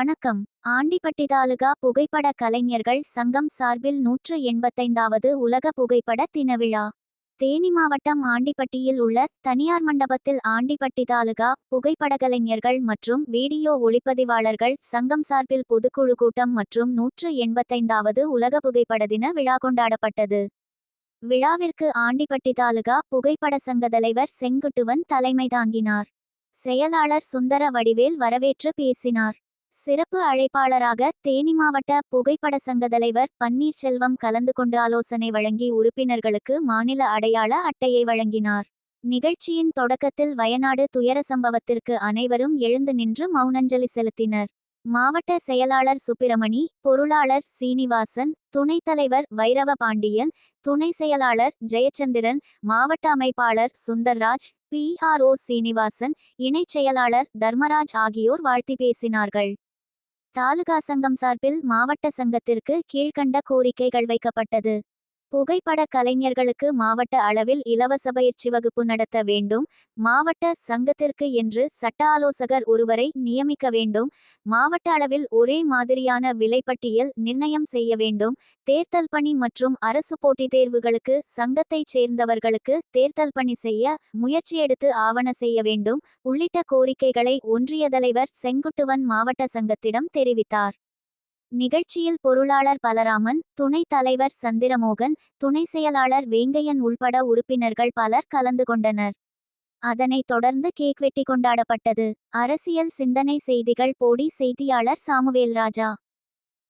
வணக்கம். ஆண்டிப்பட்டி தாலுகா புகைப்பட கலைஞர்கள் சங்கம் சார்பில் நூற்று எண்பத்தைந்தாவது உலக புகைப்பட தினவிழா. தேனி மாவட்டம் ஆண்டிப்பட்டியில் உள்ள தனியார் மண்டபத்தில் ஆண்டிப்பட்டி தாலுகா புகைப்பட கலைஞர்கள் மற்றும் வீடியோ ஒளிப்பதிவாளர்கள் சங்கம் சார்பில் பொதுக்குழு கூட்டம் மற்றும் நூற்று எண்பத்தைந்தாவது உலக புகைப்பட தின விழா கொண்டாடப்பட்டது. விழாவிற்கு ஆண்டிப்பட்டி தாலுகா புகைப்பட சங்க தலைவர் செங்குட்டுவன் தலைமை தாங்கினார். செயலாளர் சுந்தர வடிவேல் வரவேற்று பேசினார். சிறப்பு அழைப்பாளராக தேனி மாவட்ட புகைப்பட சங்க தலைவர் பன்னீர்செல்வம் கலந்து கொண்டு ஆலோசனை வழங்கி உறுப்பினர்களுக்கு மாநில அடையாள அட்டையை வழங்கினார். நிகழ்ச்சியின் தொடக்கத்தில் வயநாடு துயர சம்பவத்திற்கு அனைவரும் எழுந்து நின்று மௌனஞ்சலி செலுத்தினர். மாவட்ட செயலாளர் சுப்பிரமணி பொருளாளர் சீனிவாசன் துணைத் தலைவர் வைரவ பாண்டியன் துணை செயலாளர் ஜெயச்சந்திரன் மாவட்ட அமைப்பாளர் சுந்தர்ராஜ் பிஆர்ஓ சீனிவாசன் இணைச் செயலாளர் தர்மராஜ் ஆகியோர் வாழ்த்தி பேசினார்கள். தாலுகா சங்கம் சார்பில் மாவட்ட சங்கத்திற்கு கீழ்க்கண்ட கோரிக்கைகள் வைக்கப்பட்டது. புகைப்பட கலைஞர்களுக்கு மாவட்ட அளவில் இலவச பயிற்சி வகுப்பு நடத்த வேண்டும். மாவட்ட சங்கத்திற்கு என்று சட்ட ஆலோசகர் ஒருவரை நியமிக்க வேண்டும். மாவட்ட அளவில் ஒரே மாதிரியான விலைப்பட்டியல் நிர்ணயம் செய்ய வேண்டும். தேர்தல் பணி மற்றும் அரசு போட்டித் தேர்வுகளுக்கு சங்கத்தைச் சேர்ந்தவர்களுக்கு தேர்தல் பணி செய்ய முயற்சி எடுத்து ஆவண செய்ய வேண்டும். உள்ளிட்ட கோரிக்கைகளை ஒன்றிய தலைவர் செங்குட்டுவன் மாவட்ட சங்கத்திடம் தெரிவித்தார். நிகழ்ச்சியில் பொருளாளர் பலராமன் துணைத் தலைவர் சந்திரமோகன் துணை செயலாளர் வேங்கையன் உள்பட உறுப்பினர்கள் பலர் கலந்து கொண்டனர். அதனைத் தொடர்ந்து கேக் வெட்டி கொண்டாடப்பட்டது. அரசியல் சிந்தனை செய்திகள் போடி செய்தியாளர் சாமுவேல் ராஜா.